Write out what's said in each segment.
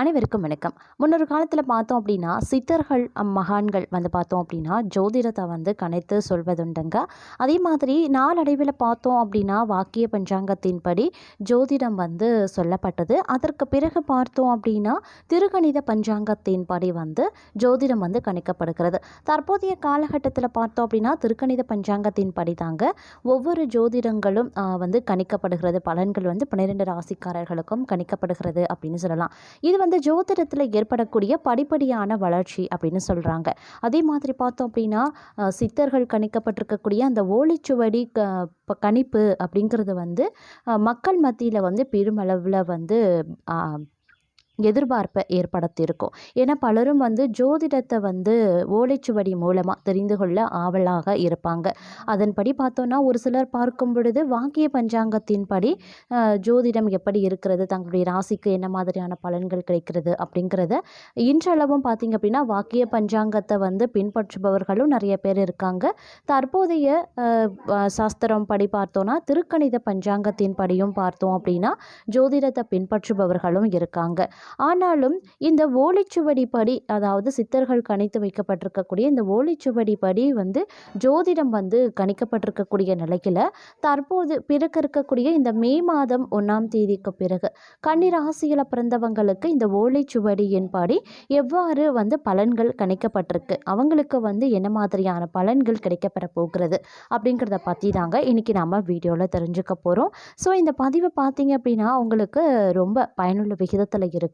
அனைவருக்கும் வணக்கம். முன்னொரு காலத்தில் பார்த்தோம் அப்படின்னா சித்தர்கள் மகான்கள் வந்து பார்த்தோம் அப்படின்னா ஜோதிடத்தை வந்து கணித்து சொல்வதுண்டுங்க. அதே மாதிரி நாளடைவில் பார்த்தோம் அப்படின்னா வாக்கிய பஞ்சாங்கத்தின்படி ஜோதிடம் வந்து சொல்லப்பட்டது. அதற்கு பிறகு பார்த்தோம் அப்படின்னா திருகணித பஞ்சாங்கத்தின்படி வந்து ஜோதிடம் வந்து கணிக்கப்படுகிறது. தற்போதைய காலகட்டத்தில் பார்த்தோம் அப்படின்னா திருக்கணித பஞ்சாங்கத்தின்படி தாங்க ஒவ்வொரு ஜோதிடங்களும் வந்து கணிக்கப்படுகிறது. பலன்கள் வந்து பன்னிரெண்டு ராசிக்காரர்களுக்கும் கணிக்கப்படுகிறது அப்படின்னு சொல்லலாம். இது வந்து ஜோதிடத்தில் ஏற்படக்கூடிய படிப்படியான வளர்ச்சி அப்படின்னு சொல்கிறாங்க அதே மாதிரி பார்த்தோம் அப்படின்னா சித்தர்கள் கணிக்கப்பட்டிருக்கக்கூடிய அந்த ஓலைச்சுவடி க ப- கணிப்பு அப்படிங்கிறது வந்து மக்கள் மத்தியில் வந்து பெருமளவில் வந்து எதிர்பார்ப்பை ஏற்படுத்தியிருக்கும். ஏன்னா பலரும் வந்து ஜோதிடத்தை வந்து ஓலைச்சுவடி மூலமாக தெரிந்து கொள்ள ஆவலாக இருப்பாங்க. அதன்படி பார்த்தோன்னா ஒரு சிலர் பார்க்கும் பொழுது வாக்கிய பஞ்சாங்கத்தின்படி ஜோதிடம் எப்படி இருக்கிறது தங்களுடைய ராசிக்கு என்ன மாதிரியான பலன்கள் கிடைக்கிறது அப்படிங்கிறத இன்றளவும் பார்த்திங்க அப்படின்னா வாக்கிய பஞ்சாங்கத்தை வந்து பின்பற்றுபவர்களும் நிறைய பேர் இருக்காங்க. தற்போதைய சாஸ்திரம் படி பார்த்தோன்னா திருக்கணித பஞ்சாங்கத்தின் படியும் பார்த்தோம் அப்படின்னா ஜோதிடத்தை பின்பற்றுபவர்களும் இருக்காங்க. ஆனாலும் இந்த ஓலைச்சுவடி படி அதாவது சித்தர்கள் கணித்து வைக்கப்பட்டிருக்கக்கூடிய இந்த ஓலைச்சுவடி படி வந்து ஜோதிடம் வந்து கணிக்கப்பட்டிருக்கக்கூடிய நிலையில் தற்போது பிறக்க இருக்கக்கூடிய இந்த மே மாதம் ஒன்றாம் தேதிக்கு பிறகு கன்னிராசியில் பிறந்தவங்களுக்கு இந்த ஓலைச்சுவடியின் படி எவ்வாறு வந்து பலன்கள் கணிக்கப்பட்டிருக்கு? அவங்களுக்கு வந்து என்ன மாதிரியான பலன்கள் கிடைக்கப்பெற போகிறது? அப்படிங்கிறத பற்றி தாங்க இன்றைக்கி நம்ம வீடியோவில் தெரிஞ்சுக்க போகிறோம் ஸோ இந்த பதிவை பார்த்தீங்க அப்படின்னா உங்களுக்கு ரொம்ப பயனுள்ள விகிதத்தில் இருக்குது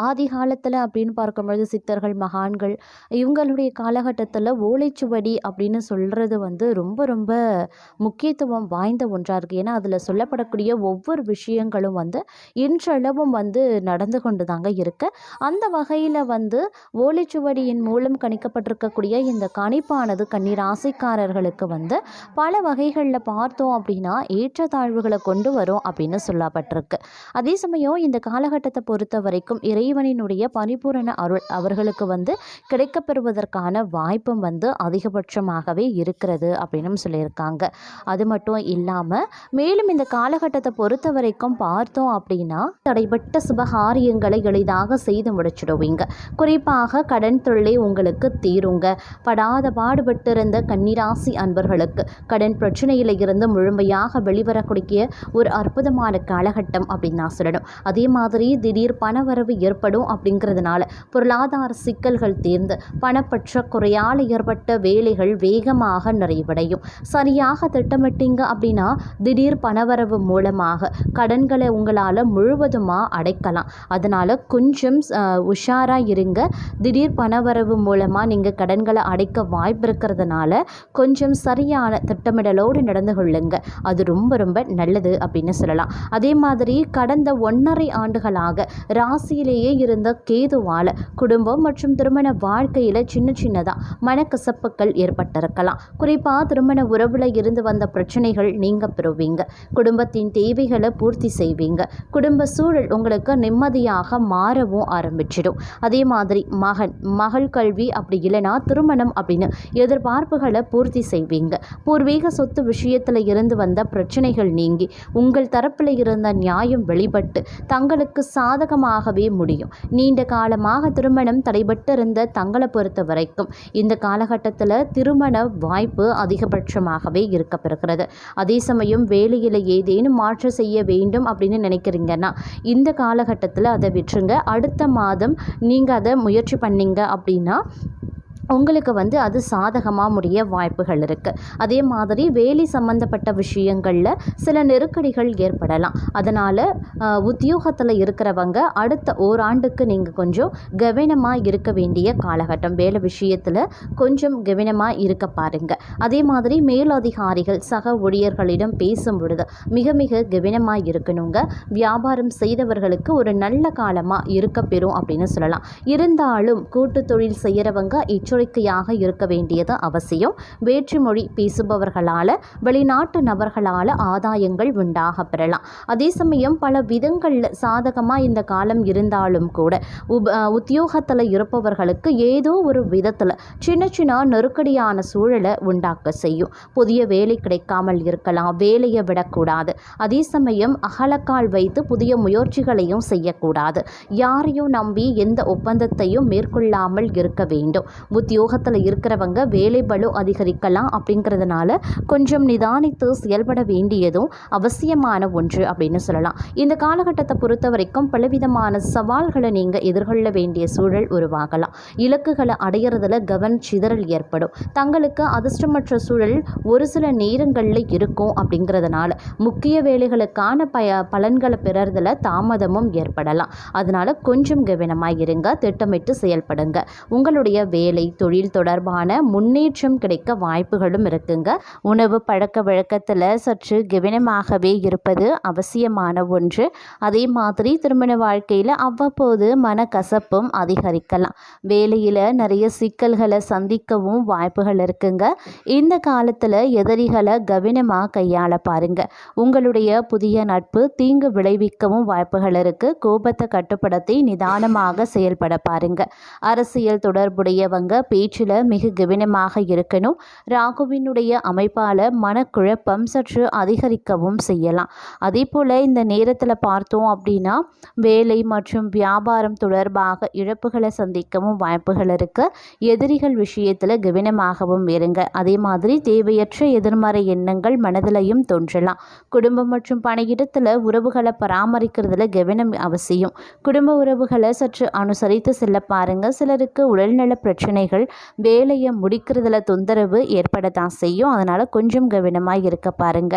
ஆதி காலத்தில் அப்படின்னு பார்க்கும்பொழுது சித்தர்கள் மகான்கள் இவங்களுடைய காலகட்டத்தில் ஓலைச்சுவடி அப்படின்னு சொல்கிறது வந்து ரொம்ப ரொம்ப முக்கியத்துவம் வாய்ந்த ஒன்றாக இருக்குது ஏன்னா அதில் சொல்லப்படக்கூடிய ஒவ்வொரு விஷயங்களும் வந்து இன்றளவும் வந்து நடந்து கொண்டு தாங்க இருக்கு. அந்த வகையில் வந்து ஓலைச்சுவடியின் மூலம் கணிக்கப்பட்டிருக்கக்கூடிய இந்த கணிப்பானது கண்ணீர் ஆசைக்காரர்களுக்கு வந்து பல வகைகளில் பார்த்தோம் அப்படின்னா ஏற்றத்தாழ்வுகளை கொண்டு வரும் அப்படின்னு சொல்லப்பட்டிருக்கு. அதே சமயம் இந்த காலகட்டத்தை பொறுத்த வரைக்கும் இறைவனினுடைய பரிபூரண அருள் அவர்களுக்கு வந்து கிடைக்கப்பெறுவதற்கான வாய்ப்பும் வந்து அதிகபட்சமாகவே இருக்கிறது அப்படின்னு சொல்லியிருக்காங்க. அது மட்டும் இல்லாமல் மேலும் இந்த காலகட்டத்தை பொறுத்த வரைக்கும் பார்த்தோம் அப்படின்னா தடைப்பட்ட சுபகாரியங்களை எளிதாக செய்து முடிச்சிடுவீங்க. குறிப்பாக கடன் தொல்லை உங்களுக்கு தீருங்க. படாத பாடுபட்டிருந்த கன்னிராசி அன்பர்களுக்கு கடன் பிரச்சனையில் இருந்து முழுமையாக வெளிவரக்கூடிய ஒரு அற்புதமான காலகட்டம் அப்படின்னு நான் சொல்லணும். அதே மாதிரி திடீர் பணவரவு ஏற்படும் அப்படிங்கிறதுனால பொருளாதார சிக்கல்கள் தீர்ந்து பணப்பற்றாக்குறையால் ஏற்பட்ட வேலைகள் வேகமாக நிறைவடையும். சரியாக திட்டமிட்டீங்க அப்படின்னா திடீர் பணவரவு மூலமாக கடன்களை உங்களால் முழுவதுமாக அடைக்கலாம். அதனால் கொஞ்சம் உஷாராக இருங்க. திடீர் பணவரவு மூலமாக நீங்கள் கடன்களை அடைக்க வாய்ப்பு இருக்கிறதுனால கொஞ்சம் சரியான திட்டமிடலோடு நடந்து கொள்ளுங்க. அது ரொம்ப ரொம்ப நல்லது அப்படின்னு சொல்லலாம். அதே மாதிரி கடந்த ஒன்றரை ஆண்டுகளாக ராசி ராசியிலேயே இருந்த கேதுவால் குடும்பம் மற்றும் திருமண வாழ்க்கையில் சின்ன சின்னதாக மனக்கசப்புகள் ஏற்பட்டிருக்கலாம். குறிப்பாக திருமண உறவில் இருந்து வந்த பிரச்சனைகள் நீங்க பெறுவீங்க. குடும்பத்தின் தேவைகளை பூர்த்தி செய்வீங்க. குடும்ப சூழல் உங்களுக்கு நிம்மதியாக மாறவும் ஆரம்பிச்சிடும். அதே மாதிரி மகன் மகள் கல்வி அப்படி இல்லைன்னா திருமணம் அப்படின்னு எதிர்பார்ப்புகளை பூர்த்தி செய்வீங்க. பூர்வீக சொத்து விஷயத்தில் இருந்து வந்த பிரச்சனைகள் நீங்கி உங்கள் தரப்பில் இருந்த நியாயம் வெளிப்பட்டு தங்களுக்கு சாதகமாகவே முடியும். நீண்ட காலமாக திருமணம் தடைபட்டிருந்த தங்களை பொறுத்த வரைக்கும் இந்த காலகட்டத்தில் திருமண வாய்ப்பு அதிகபட்சமாகவே இருக்கப்பெறுகிறது. அதே சமயம் வேலையில் ஏதேனும் மாற்றம் செய்ய வேண்டும் அப்படின்னு நினைக்கிறீங்கன்னா இந்த காலகட்டத்தில் அதை விட்டுருங்க. அடுத்த மாதம் நீங்கள் அதை முயற்சி பண்ணீங்க அப்படின்னா உங்களுக்கு வந்து அது சாதகமாக முடிய வாய்ப்புகள் இருக்குது அதே மாதிரி வேலை சம்மந்தப்பட்ட விஷயங்களில் சில நெருக்கடிகள் ஏற்படலாம். அதனால் உத்தியோகத்தில் இருக்கிறவங்க அடுத்த ஓராண்டுக்கு நீங்கள் கொஞ்சம் கவனமாக இருக்க வேண்டிய காலகட்டம். வேலை விஷயத்தில் கொஞ்சம் கவனமாக இருக்க பாருங்கள் அதே மாதிரி மேலதிகாரிகள் சக ஊழியர்களிடம் பேசும் பொழுது மிக மிக கவனமாக இருக்கணுங்க. வியாபாரம் செய்தவர்களுக்கு ஒரு நல்ல காலமாக இருக்க பெறும் அப்படின்னு சொல்லலாம். இருந்தாலும் கூட்டு தொழில் செய்கிறவங்க எச்சரிக்கை எச்சரிக்கையாக இருக்க வேண்டியது அவசியம். வேற்றுமொழி பேசுபவர்களால் வெளிநாட்டு நபர்களால் ஆதாயங்கள் உண்டாக பெறலாம். அதே சமயம் பல விதங்களில் சாதகமாக இந்த காலம் இருந்தாலும் கூட உப உத்தியோகத்தில் இருப்பவர்களுக்கு ஏதோ ஒரு விதத்தில் சின்ன சின்ன நெருக்கடியான சூழலை உண்டாக்க செய்யும். புதிய வேலை கிடைக்காமல் இருக்கலாம் வேலையை விடக்கூடாது. அதே சமயம் அகலக்கால் வைத்து புதிய முயற்சிகளையும் செய்யக்கூடாது. யாரையும் நம்பி எந்த ஒப்பந்தத்தையும் மேற்கொள்ளாமல் இருக்க வேண்டும். உத்தியோகத்தில் இருக்கிறவங்க வேலை பளு அதிகரிக்கலாம் அப்படிங்கிறதுனால கொஞ்சம் நிதானித்து செயல்பட வேண்டியதும் அவசியமான ஒன்று அப்படின்னு சொல்லலாம். இந்த காலகட்டத்தை பொறுத்த வரைக்கும் பலவிதமான சவால்களை நீங்கள் எதிர்கொள்ள வேண்டிய சூழல் உருவாகலாம். இலக்குகளை அடையிறதுல கவன் சிதறல் ஏற்படும். தங்களுக்கு அதிர்ஷ்டமற்ற சூழல் ஒரு சில நேரங்களில் இருக்கும் அப்படிங்கிறதுனால முக்கிய வேலைகளுக்கான பய பலன்களை பெறறதுல தாமதமும் ஏற்படலாம். அதனால் கொஞ்சம் கவனமாக இருங்க திட்டமிட்டு செயல்படுங்க. உங்களுடைய வேலை தொழில் தொடர்பான முன்னேற்றம் கிடைக்க வாய்ப்புகளும் இருக்குங்க. உணவு பழக்க வழக்கத்தில் சற்று கவனமாகவே இருப்பது அவசியமான ஒன்று. அதே மாதிரி திருமண வாழ்க்கையில் அவ்வப்போது மனக்கசப்பும் அதிகரிக்கலாம். வேலையில் நிறைய சிக்கல்களை சந்திக்கவும் வாய்ப்புகள் இருக்குங்க. இந்த காலத்தில் எதிரிகளை கவனமாக கையாள பாருங்க. உங்களுடைய புதிய நட்பு தீங்கு விளைவிக்கவும் வாய்ப்புகள் இருக்குது கோபத்தை கட்டுப்படுத்தி நிதானமாக செயல்பட பாருங்க. அரசியல் தொடர்புடையவங்க பேச்சில் மிக கவனமாக இருக்கணும். ராகுவினுடைய அமைப்பால் மனக்குழப்பம் சற்று அதிகரிக்கவும் செய்யலாம். அதே போல் இந்த நேரத்தில் பார்த்தோம் அப்படின்னா வேலை மற்றும் வியாபாரம் தொடர்பாக இழப்புகளை சந்திக்கவும் வாய்ப்புகள் இருக்குது எதிரிகள் விஷயத்தில் கவனமாகவும் இருங்க. அதே மாதிரி தேவையற்ற எதிர்மறை எண்ணங்கள் மனதிலையும் தோன்றலாம். குடும்பம் மற்றும் பணியிடத்தில் உறவுகளை பராமரிக்கிறதுல கவனம் அவசியம். குடும்ப உறவுகளை சற்று அனுசரித்து செல்ல பாருங்கள் சிலருக்கு உடல்நல பிரச்சனைகள் வேலையை முடிக்கிறதுல தொந்தரவு ஏற்பட தான் செய்யும். அதனால் கொஞ்சம் கவனமாக இருக்க பாருங்க.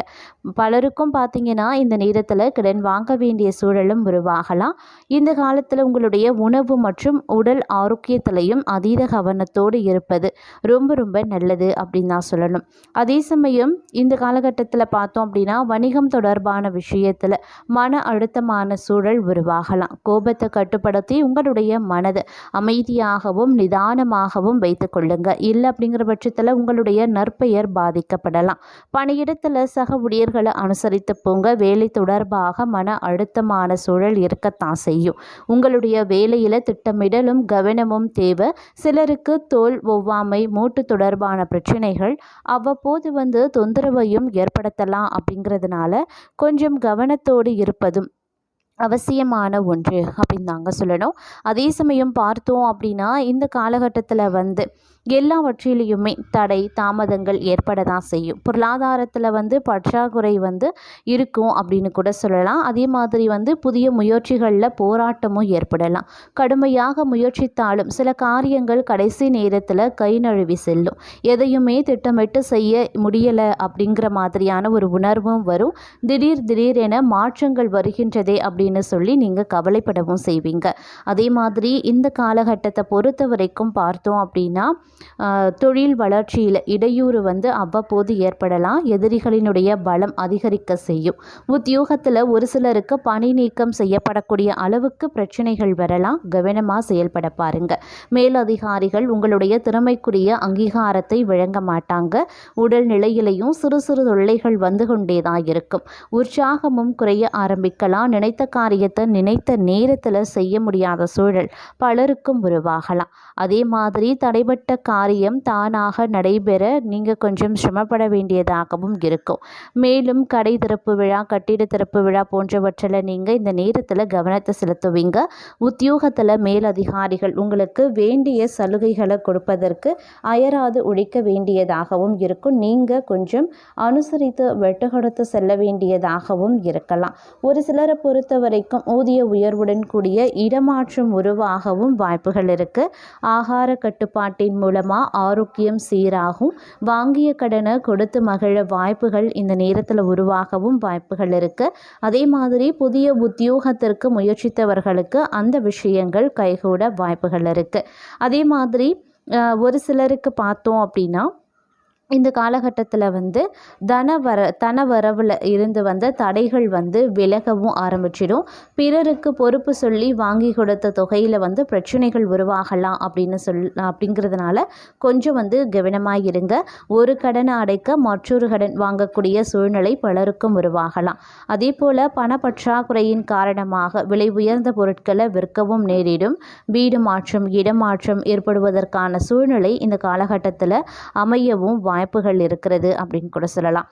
பலருக்கும் பார்த்தீங்கன்னா இந்த நேரத்தில் கடன் வாங்க வேண்டிய சூழலும் உருவாகலாம். இந்த காலத்தில் உங்களுடைய உணவு மற்றும் உடல் ஆரோக்கியத்திலையும் அதீத கவனத்தோடு இருப்பது ரொம்ப ரொம்ப நல்லது அப்படின்னு நான் சொல்லணும். அதே சமயம் இந்த காலகட்டத்தில் பார்த்தோம் அப்படின்னா வணிகம் தொடர்பான விஷயத்தில் மன அழுத்தமான சூழல் உருவாகலாம். கோபத்தை கட்டுப்படுத்தி உங்களுடைய மனதை அமைதியாகவும் நிதானமாகவும் வைத்து கொள்ளுங்க. இல்லை அப்படிங்கிற பட்சத்தில் உங்களுடைய நற்பெயர் பாதிக்கப்படலாம். பணியிடத்தில் சக ஊழியர்களை அனுசரித்து போங்க. வேலை தொடர்பாக மன அழுத்தமான சூழல் இருக்கத்தான் செய்யும். உங்களுடைய வேலையில் திட்டமிடலும் கவனமும் தேவை. சிலருக்கு தோல் ஒவ்வாமை மூட்டு தொடர்பான பிரச்சனைகள் அவ்வப்போது வந்து தொந்தரவையும் ஏற்படுத்தலாம் அப்படிங்கிறதுனால கொஞ்சம் கவனத்தோடு இருப்பதும் அவசியமான ஒன்று அப்படின்னு தாங்க சொல்லணும். அதே சமயம் பார்த்தோம் அப்படின்னா இந்த காலகட்டத்தில் வந்து எல்லாவற்றிலையுமே தடை தாமதங்கள் ஏற்பட தான் செய்யும். பொருளாதாரத்தில் வந்து பற்றாக்குறை வந்து இருக்கும் அப்படின்னு கூட சொல்லலாம். அதே மாதிரி வந்து புதிய முயற்சிகளில் போராட்டமும் ஏற்படலாம். கடுமையாக முயற்சித்தாலும் சில காரியங்கள் கடைசி நேரத்தில் கை நழுவி செல்லும். எதையுமே திட்டமிட்டு செய்ய முடியலை அப்படிங்கிற மாதிரியான ஒரு உணர்வும் வரும். திடீர் திடீரென மாற்றங்கள் வருகின்றதே அப்படின்னு சொல்லி நீங்கள் கவலைப்படவும் செய்வீங்க. அதே மாதிரி இந்த காலகட்டத்தை பொறுத்த வரைக்கும் பார்த்தோம் அப்படின்னா தொழில் வளர்ச்சியில் இடையூறு வந்து அவ்வப்போது ஏற்படலாம். எதிரிகளினுடைய பலம் அதிகரிக்க செய்யும். உத்தியோகத்தில் ஒரு சிலருக்கு பணி நீக்கம் செய்யப்படக்கூடிய அளவுக்கு பிரச்சனைகள் வரலாம். கவனமாக செயல்பட பாருங்க. மேலதிகாரிகள் உங்களுடைய திறமைக்குரிய அங்கீகாரத்தை வழங்க மாட்டாங்க. உடல் நிலையிலையும் சிறு சிறு தொல்லைகள் வந்து கொண்டே தான் இருக்கும். உற்சாகமும் குறைய ஆரம்பிக்கலாம். நினைத்த காரியத்தை நினைத்த நேரத்தில் செய்ய முடியாத சூழல் பலருக்கும் உருவாகலாம். அதே மாதிரி தடைபட்ட காரியம் தானாக நடைபெற நீங்கள் கொஞ்சம் சிரமப்பட வேண்டியதாகவும் இருக்கும். மேலும் கடை திறப்பு விழா கட்டிட திறப்பு விழா போன்றவற்றில் நீங்கள் இந்த நேரத்தில் கவனத்தை செலுத்துவீங்க. உத்தியோகத்தில் மேலதிகாரிகள் உங்களுக்கு வேண்டிய சலுகைகளை கொடுப்பதற்கு அயராது உழைக்க வேண்டியதாகவும் இருக்கும். நீங்கள் கொஞ்சம் அனுசரித்து வெட்டு கொடுத்து செல்ல வேண்டியதாகவும் இருக்கலாம். ஒரு சிலரை பொறுத்த வரைக்கும் ஊதிய உயர்வுடன் கூடிய இடமாற்றம் உருவாகவும் வாய்ப்புகள் இருக்குது ஆகார கட்டுப்பாட்டின் மூலமாக ஆரோக்கியம் சீராகும். வாங்கிய கடனை கொடுத்து மகிழ வாய்ப்புகள் இந்த நேரத்தில் உருவாகவும் வாய்ப்புகள் இருக்குது அதே மாதிரி புதிய உத்தியோகத்திற்கு முயற்சித்தவர்களுக்கு அந்த விஷயங்கள் கைகூட வாய்ப்புகள் இருக்குது அதே மாதிரி ஒரு சிலருக்கு பார்த்தோம் அப்படின்னா இந்த காலகட்டத்தில் வந்து தன வர தன வரவில் இருந்து வந்த தடைகள் வந்து விலகவும் ஆரம்பிச்சிடும். பிறருக்கு பொறுப்பு சொல்லி வாங்கி கொடுத்த தொகையில் வந்து பிரச்சனைகள் உருவாகலாம் அப்படின்னு சொல் அப்படிங்கிறதுனால கொஞ்சம் வந்து கவனமாக இருங்க ஒரு கடனை அடைக்க மற்றொரு கடன் வாங்கக்கூடிய சூழ்நிலை பலருக்கும் உருவாகலாம். அதே போல் பணப்பற்றாக்குறையின் காரணமாக விலை உயர்ந்த பொருட்களை விற்கவும் நேரிடும். வீடு மாற்றம் இடமாற்றம் ஏற்படுவதற்கான சூழ்நிலை இந்த காலகட்டத்தில் அமையவும் வாய்ப்புகள் இருக்கிறது அப்படின்னு கூட சொல்லலாம்.